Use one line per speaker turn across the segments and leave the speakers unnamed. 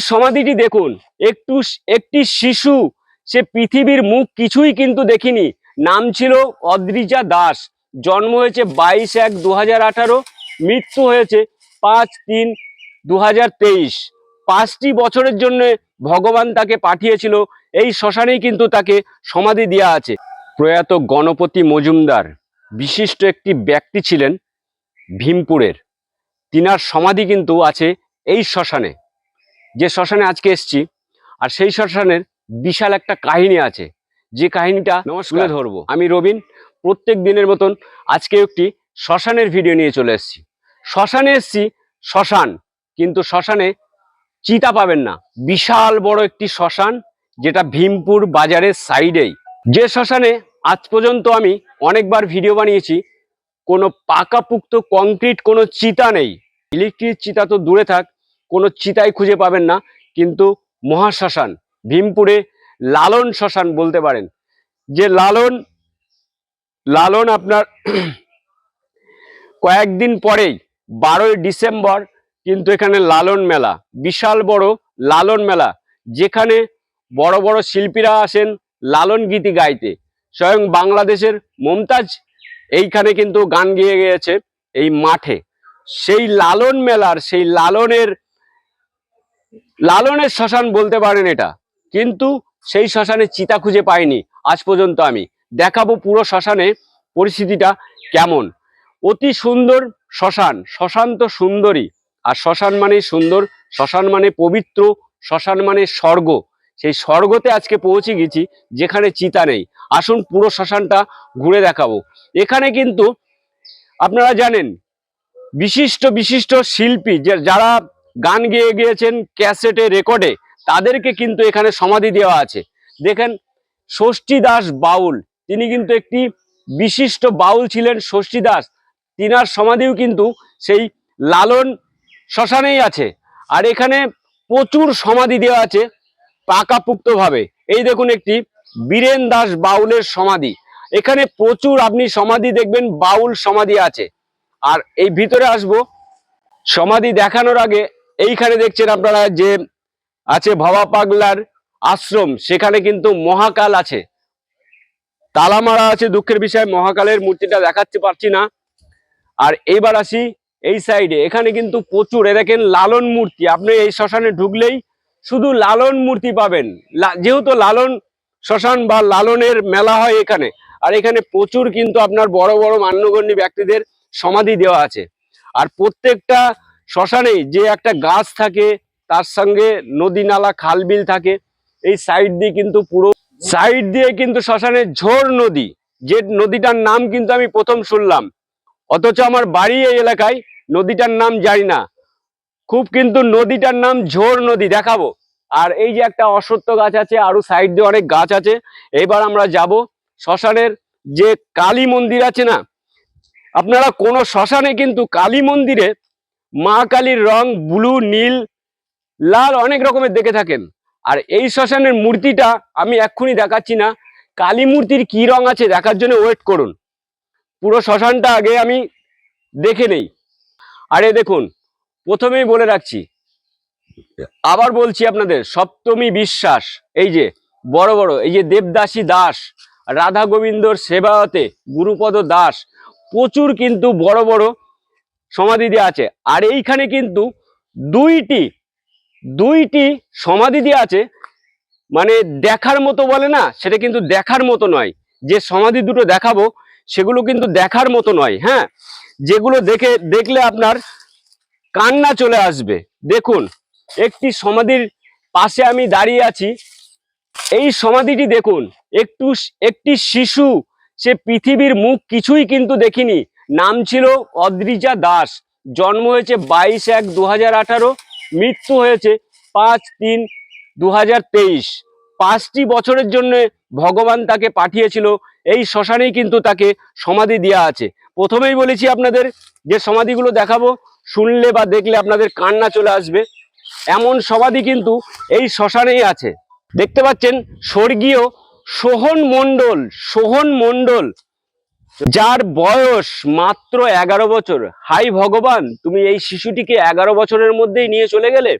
সমাধিটি দেখুন। একটু একটি শিশু, সে পৃথিবীর মুখ কিছুই কিন্তু দেখিনি। নাম ছিল অদ্রিজা দাস। জন্ম হয়েছে বাইশ এক দু হাজার আঠারো, মৃত্যু হয়েছে পাঁচ তিন দু হাজার তেইশ। পাঁচটি বছরের জন্য ভগবান তাকে পাঠিয়েছিল। এই শ্মশানেই কিন্তু তাকে সমাধি দেওয়া আছে। প্রয়াত গণপতি মজুমদার বিশিষ্ট একটি ব্যক্তি ছিলেন ভীমপুরের। তিনার সমাধি কিন্তু আছে এই শ্মশানে। যে শ্মশানে আজকে এসছি আর সেই শ্মশানের বিশাল একটা কাহিনী আছে। যে কাহিনীটা নমস্কার। ধরবো। আমি রবিন প্রত্যেক দিনের মতন আজকে একটি শ্মশানের ভিডিও নিয়ে চলে এসেছি। শ্মশানে এসছি শ্মশান কিন্তু শ্মশানে চিতা পাবেন না। বিশাল বড় একটি শ্মশান যেটা ভীমপুর বাজারের সাইডেই। যে শ্মশানে আজ পর্যন্ত আমি অনেকবার ভিডিও বানিয়েছি কোনো পাকাপুক্ত কংক্রিট কোনো চিতা নেই। ইলেকট্রিক চিতা তো দূরে থাক কোনো চিতাই খুঁজে পাবেন না, কিন্তু মহাশ্মশান, ভীমপুরে লালন শ্মশান বলতে পারেন। যে লালন লালন আপনার কয়েকদিন পরেই, বারোই ডিসেম্বর, কিন্তু এখানে লালন মেলা, বিশাল বড় লালন মেলা, যেখানে বড় বড় শিল্পীরা আসেন লালন গীতি গাইতে। স্বয়ং বাংলাদেশের মমতাজ এইখানে কিন্তু গান গেয়ে গিয়েছে এই মাঠে। সেই লালন মেলার, সেই লালনের লালনের শ্মশান বলতে পারেন এটা। কিন্তু সেই শ্মশানে চিতা খুঁজে পাইনি আজ পর্যন্ত আমি। দেখাবো পুরো শ্মশানে পরিস্থিতিটা কেমন। অতি সুন্দর শ্মশান শ্মশান তো সুন্দরী আর শ্মশান মানে সুন্দর, শ্মশান মানে পবিত্র, শ্মশান মানে স্বর্গ। সেই স্বর্গতে আজকে পৌঁছে গেছি, যেখানে চিতা নেই। আসুন পুরো শ্মশানটা ঘুরে দেখাবো। এখানে কিন্তু আপনারা জানেন, বিশিষ্ট বিশিষ্ট শিল্পী যারা গান গেয়ে গিয়েছেন ক্যাসেটে, রেকর্ডে। তাদেরকে কিন্তু এখানে সমাধি দেওয়া আছে। দেখেন, ষষ্ঠী দাস বাউল, তিনি কিন্তু একটি বিশিষ্ট বাউল ছিলেন ষষ্ঠী দাস। তিনার সমাধিও কিন্তু সেই লালন শ্মশানেই আছে। আর এখানে প্রচুর সমাধি দেওয়া আছে পাকাপুক্তভাবে। এই দেখুন একটি বীরেন দাস বাউলের সমাধি। এখানে প্রচুর আপনি সমাধি দেখবেন, বাউল সমাধি আছে। আর এই ভিতরে আসব, সমাধি দেখানোর আগে এইখানে দেখছেন আপনারা যে আছে ভবা পাগলার আশ্রম, সেখানে কিন্তু মহাকাল আছে। তালা মারা আছে দুঃখের বিষয়, মহাকালের মূর্তিটা দেখাতে পারছি না। আর এইবার আসি এই সাইডে এখানে কিন্তু প্রচুর, এ দেখেন লালন মূর্তি, আপনি এই শ্মশানে ঢুকলেই শুধু লালন মূর্তি পাবেন। যেহেতু লালন শ্মশান বা লালনের মেলা হয় এখানে, আর এখানে প্রচুর কিন্তু আপনার বড় বড় মান্যগণ্যী ব্যক্তিদের সমাধি দেওয়া আছে। আর প্রত্যেকটা শ্মশানেই যে একটা গাছ থাকে, তার সঙ্গে নদী নালা খাল বিল থাকে, এই সাইড দিয়ে কিন্তু পুরো সাইড দিয়ে কিন্তু শ্মশানের ঝোর নদী, যে নদীটার নাম কিন্তু আমি প্রথম শুনলাম। অথচ আমার বাড়ি এই এলাকায় নদীটার নাম জানি না। খুব কিন্তু নদীটার নাম ঝোর নদী, দেখাবো। আর এই যে একটা অশ্বত্থ গাছ আছে আরও সাইড দিয়ে অনেক গাছ আছে, এবার আমরা যাব শ্মশানের যে কালী মন্দির আছে না, আপনারা কোনো শ্মশানে কিন্তু কালী মন্দিরে মা কালীর রং ব্লু, নীল, লাল অনেক রকমের দেখে থাকেন। আর এই শ্মশানের মূর্তিটা আমি এক্ষুনি দেখাচ্ছি না। কালী মূর্তির কি রং আছে দেখার জন্য ওয়েট করুন। পুরো শ্মশানটা আগে আমি দেখে নেই। আরে দেখুন, প্রথমেই বলে রাখছি, আবার বলছি আপনাদের, সপ্তমী বিশ্বাস, এই যে বড় বড়, এই যে দেবদাসী দাস, রাধা গোবিন্দর সেবায়তে গুরুপদ দাস, প্রচুর কিন্তু বড় বড় সমাধি দেওয়া আছে। আর এইখানে কিন্তু দুইটি দুইটি সমাধি দেওয়া আছে। মানে দেখার মতো বলে না, সেটা কিন্তু দেখার মতো নয়। যে সমাধি দুটো দেখাবো, সেগুলো কিন্তু দেখার মতো নয় হ্যাঁ? যেগুলো দেখে, দেখলে আপনার কান্না চলে আসবে। দেখুন, একটি সমাধির পাশে আমি দাঁড়িয়ে আছি। এই সমাধিটি দেখুন, একটু, একটি শিশু, সে পৃথিবীর মুখ কিছুই কিন্তু দেখিনি। নাম ছিল অদ্রিজা দাস। জন্ম হয়েছে বাইশ এক দু হাজার আঠারো, মৃত্যু হয়েছে পাঁচ তিন দু হাজার তেইশ। পাঁচটি বছরের জন্য ভগবান তাকে পাঠিয়েছিল, এই শ্মশানেই কিন্তু তাকে সমাধি দেওয়া আছে। প্রথমেই বলেছি আপনাদের যে সমাধিগুলো দেখাবো, শুনলে বা দেখলে আপনাদের কান্না চলে আসবে। এমন সমাধি কিন্তু এই শ্মশানেই আছে। দেখতে পাচ্ছেন, স্বর্গীয় সোহন মণ্ডল সোহন মণ্ডল। যার বয়স মাত্র এগারো বছর। হাই ভগবান, তুমি এই শিশুটিকে এগারো বছরের মধ্যেই নিয়ে চলে গেলে?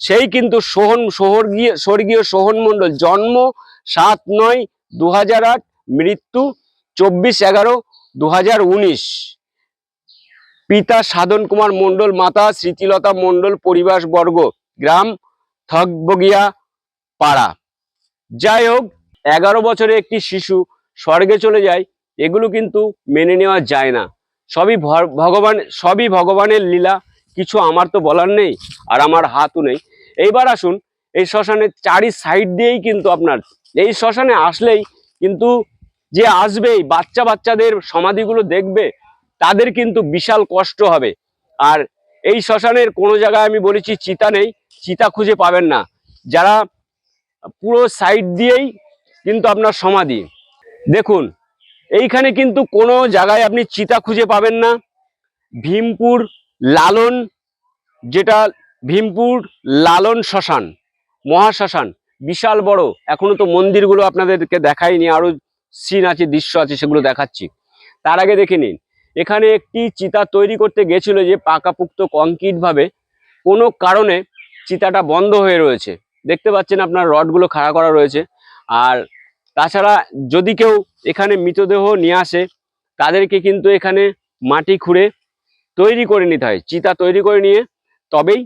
সেই কিন্তু সোহন স্বর্গীয় স্বর্গীয় সোহন মণ্ডল। জন্ম সাত নয় দু আট, মৃত্যু চব্বিশ এগারো দু উনিশ। পিতা সাধন কুমার মণ্ডল, মাতা স্মৃতিলতা মণ্ডল, পরিবাস বর্গ, গ্রাম থকবগিয়া পাড়া। যাই হোক, এগারো বছরে একটি শিশু স্বর্গে চলে যায়। এগুলো কিন্তু মেনে নেওয়া যায় না। সবই ভগবান, সবই ভগবানের লীলা। কিছু আমার তো বলার নেই আর আমার হাতও নেই। এইবার আসুন, এই শ্মশানের চারি সাইড দিয়েই কিন্তু আপনার, এই শ্মশানে আসলেই কিন্তু যে আসবেই বাচ্চা বাচ্চাদের সমাধিগুলো দেখবে, তাদের কিন্তু বিশাল কষ্ট হবে। আর এই শ্মশানের কোনো জায়গায় আমি বলেছি চিতা নেই, চিতা খুঁজে পাবেন না। যারা পুরো সাইড দিয়েই কিন্তু আপনার সমাধি। দেখুন এইখানে কিন্তু কোনো জায়গায় আপনি চিতা খুঁজে পাবেন না। ভীমপুর লালন, যেটা ভীমপুর লালন শ্মশান, মহাশ্মশান, বিশাল বড়। এখনও তো মন্দিরগুলো আপনাদেরকে দেখাইনি আরও সিন আছে, দৃশ্য আছে, সেগুলো দেখাচ্ছি। তার আগে দেখে নিন, এখানে একটি চিতা তৈরি করতে গেছিল যে পাকাপুক্ত কংক্রিট ভাবে কোনো কারণে চিতাটা বন্ধ হয়ে রয়েছে। দেখতে পাচ্ছেন আপনার রডগুলো খাড়া করা রয়েছে। আর তাছাড়া যদি কেউ এখানে মৃতদেহ নিয়ে আসে, তাদেরকে কিন্তু এখানে মাটি খুঁড়ে তৈরি করে নিতে হয়, চিতা তৈরি করে নিয়ে তবেই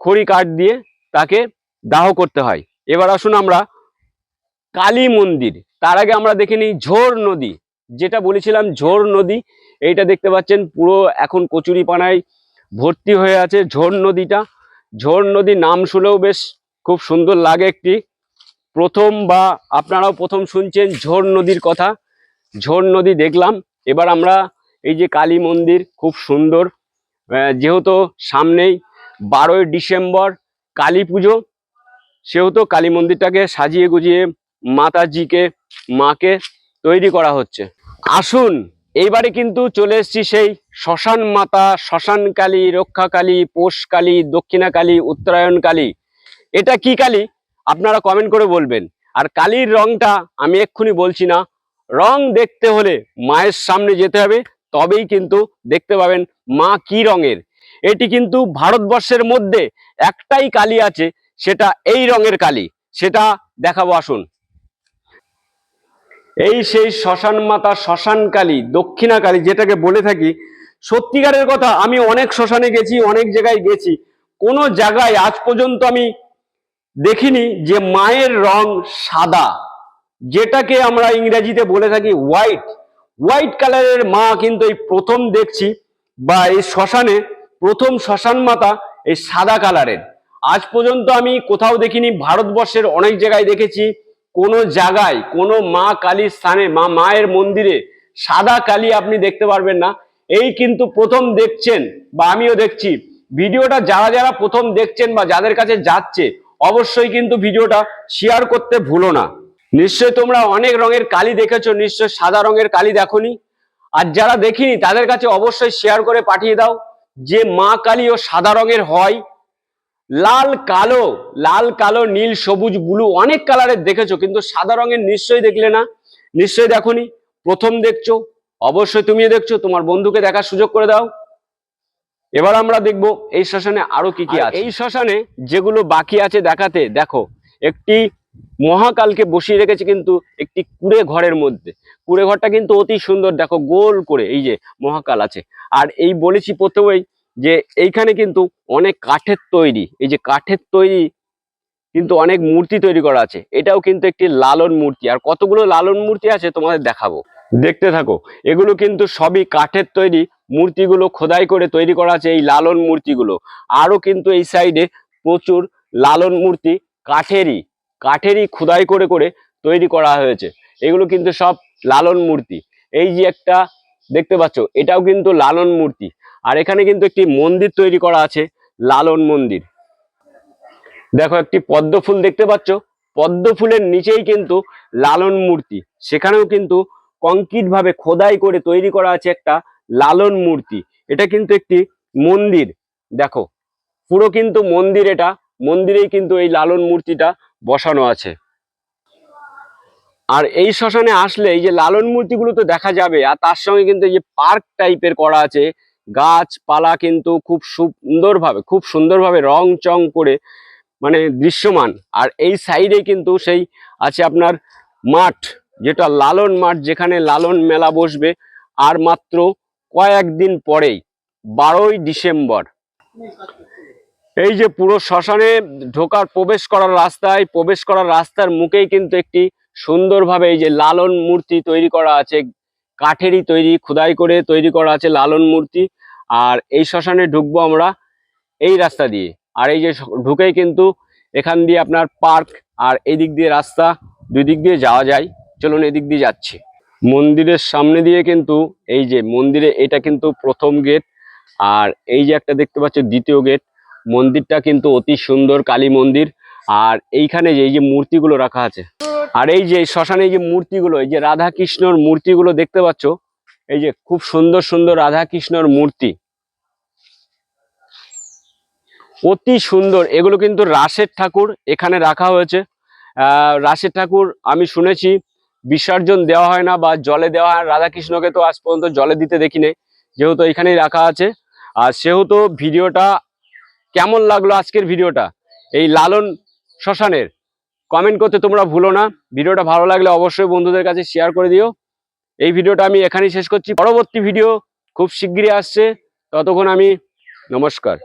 খড়ি কাঠ দিয়ে তাকে দাহ করতে হয়। এবার আসুন আমরা কালী মন্দির। তার আগে আমরা দেখে নিই ঝোর নদী। যেটা বলেছিলাম ঝোর নদী, এইটা দেখতে পাচ্ছেন পুরো এখন কচুরিপানায় ভর্তি হয়ে আছে ঝোর নদীটা। ঝোর নদী নাম শুনেও বেশ খুব সুন্দর লাগে একটি প্রথম বা আপনারাও প্রথম শুনছেন ঝোর নদীর কথা। ঝোর নদী দেখলাম। এবার আমরা এই যে কালী মন্দির খুব সুন্দর। যেহেতু সামনেই বারোই ডিসেম্বর কালী পুজো, সেহেতু কালী মন্দিরটাকে সাজিয়ে গুজিয়ে মাতাজিকে, মাকে তৈরি করা হচ্ছে। আসুন, এইবারে কিন্তু চলে এসেছি সেই শ্মশান মাতা, শ্মশান কালী, রক্ষা কালী, পোষ কালী, দক্ষিণা কালী, উত্তরায়ণ কালী। এটা কি কালী? আপনারা কমেন্ট করে বলবেন। আর কালির রংটা আমি এক্ষুনি বলছি না। রং দেখতে হলে মায়ের সামনে যেতে হবে, তবেই কিন্তু দেখতে পাবেন মা কি রঙের। এটি কিন্তু ভারতবর্ষের মধ্যে একটাই কালি আছে, সেটা এই রঙের কালি। সেটা দেখাবো, আসুন। এই সেই শ্মশান মাতা শ্মশান কালী, দক্ষিণা কালী, যেটাকে বলে থাকি, সত্যিকারের কথা আমি অনেক শ্মশানে গেছি, অনেক জায়গায় গেছি। কোনো জায়গায় আজ পর্যন্ত আমি দেখিনি যে মায়ের রং সাদা, যেটাকে আমরা ইংরেজিতে বলে থাকি হোয়াইট হোয়াইট কালারের মা কিন্তু এই প্রথম দেখছি বা এই শ্মশানে, প্রথম শ্মশান মাতা এই সাদা কালারের আজ পর্যন্ত আমি কোথাও দেখিনি, ভারতবর্ষের অনেক জায়গায় দেখেছি, কোনো জায়গায়, কোনো মা কালীর স্থানে, মা মায়ের মন্দিরে সাদা কালী আপনি দেখতে পারবেন না। এই কিন্তু প্রথম দেখছেন বা আমিও দেখছি। ভিডিওটা যারা যারা প্রথম দেখছেন বা যাদের কাছে যাচ্ছে অবশ্যই কিন্তু ভিডিওটা শেয়ার করতে ভুলো না। নিশ্চয় তোমরা অনেক রঙের কালি দেখেছ নিশ্চয় সাদা রঙের কালি দেখোনি। আর যারা দেখিনি, তাদের কাছে অবশ্যই শেয়ার করে পাঠিয়ে দাও। যে মা কালী ও সাদা রঙের হয়, লাল কালো লাল কালো, নীল, সবুজ, ব্লু, অনেক কালারের দেখেছ, কিন্তু সাদা রঙের নিশ্চয়ই দেখলে না। নিশ্চয়ই দেখোনি, প্রথম দেখছ, অবশ্যই তুমিও দেখছ, তোমার বন্ধুকে দেখার সুযোগ করে দাও। এবার আমরা দেখব এই শ্মশানে আরও কি কি আছে। এই শ্মশানে যেগুলো বাকি আছে দেখাতে দেখো একটি মহাকালকে বসিয়ে রেখেছে কিন্তু একটি কুড়ে ঘরের মধ্যে। কুড়ে ঘরটা কিন্তু অতি সুন্দর দেখো গোল করে এই যে মহাকাল আছে। আর এই বলেছি প্রথমেই যে এইখানে কিন্তু অনেক কাঠের তৈরি এই যে কাঠের তৈরি কিন্তু অনেক মূর্তি তৈরি করা আছে। এটাও কিন্তু একটি লালন মূর্তি। আর কতগুলো লালন মূর্তি আছে তোমাদের দেখাবো। দেখতে থাকো। এগুলো কিন্তু সবই কাঠের তৈরি মূর্তিগুলো খোদাই করে তৈরি করা আছে এই লালন মূর্তিগুলো। আরও কিন্তু এই সাইডে প্রচুর লালন মূর্তি কাঠেরই কাঠেরই খোদাই করে করে তৈরি করা হয়েছে। এগুলো কিন্তু সব লালন মূর্তি। এই যে একটা দেখতে পাচ্ছ, এটাও কিন্তু লালন মূর্তি। আর এখানে কিন্তু একটি মন্দির তৈরি করা আছে, লালন মন্দির। দেখো একটি পদ্ম ফুল দেখতে পাচ্ছ। পদ্ম ফুলের নিচেই কিন্তু লালন মূর্তি। সেখানেও কিন্তু কংক্রিট ভাবে খোদাই করে তৈরি করা আছে একটা লালন মূর্তি। এটা কিন্তু একটি মন্দির। দেখো, পুরো কিন্তু মন্দির এটা। মন্দিরেই কিন্তু এই লালন মূর্তিটা বসানো আছে। আর এই শ্মশানে আসলে এই যে লালন মূর্তিগুলো তো দেখা যাবে, আর তার সঙ্গে কিন্তু এই যে পার্ক টাইপের করা আছে, গাছপালা কিন্তু খুব সুন্দরভাবে খুব সুন্দরভাবে রং চং করে মানে দৃশ্যমান। আর এই সাইডে কিন্তু সেই আছে আপনার মাঠ। যেটা লালন মাঠ যেখানে লালন মেলা বসবে, আর মাত্র কয়েকদিন পরেই, বারোই ডিসেম্বর। এই যে পুরো শ্মশানে ঢোকার, প্রবেশ করার রাস্তায়, প্রবেশ করার রাস্তার মুখেই কিন্তু একটি সুন্দরভাবে এই যে লালন মূর্তি তৈরি করা আছে, কাঠেরই তৈরি, খোদাই করে তৈরি করা আছে লালন মূর্তি। আর এই শ্মশানে ঢুকবো আমরা এই রাস্তা দিয়ে। আর এই যে ঢুকেই কিন্তু এখান দিয়ে আপনার পার্ক, আর এই দিক দিয়ে রাস্তা, দুই দিক দিয়ে যাওয়া যায়। চলুন এদিক দিয়ে যাচ্ছি। মন্দিরের সামনে দিয়ে কিন্তু এই যে মন্দিরে, এটা কিন্তু প্রথম গেট। আর এই যে একটা দেখতে পাচ্ছ, দ্বিতীয় গেট। মন্দিরটা কিন্তু অতি সুন্দর, কালী মন্দির। আর এইখানে যে, এই যে মূর্তিগুলো রাখা আছে। আর এই যে শ্মশানে যে মূর্তিগুলো, এই যে রাধা কৃষ্ণর মূর্তিগুলো দেখতে পাচ্ছ, এই যে খুব সুন্দর সুন্দর রাধা কৃষ্ণর মূর্তি। অতি সুন্দর, এগুলো কিন্তু রাসের ঠাকুর এখানে রাখা হয়েছে। রাসের ঠাকুর আমি শুনেছি বিসর্জন দেওয়া হয় না বা জলে দেওয়া হয় রাধাকৃষ্ণকে তো আজ পর্যন্ত জলে দিতে দেখি নেই যেহেতু এখানেই রাখা আছে। আর সেহেতু ভিডিওটা কেমন লাগল আজকের ভিডিওটা? এই লালন শ্মশানের কমেন্ট করতে তোমরা ভুলো না। ভিডিওটা ভালো লাগলে অবশ্যই বন্ধুদের কাছে শেয়ার করে দিও। এই ভিডিওটা আমি এখানেই শেষ করছি। পরবর্তী ভিডিও খুব শিগগিরই আসছে। ততক্ষণ আমি নমস্কার।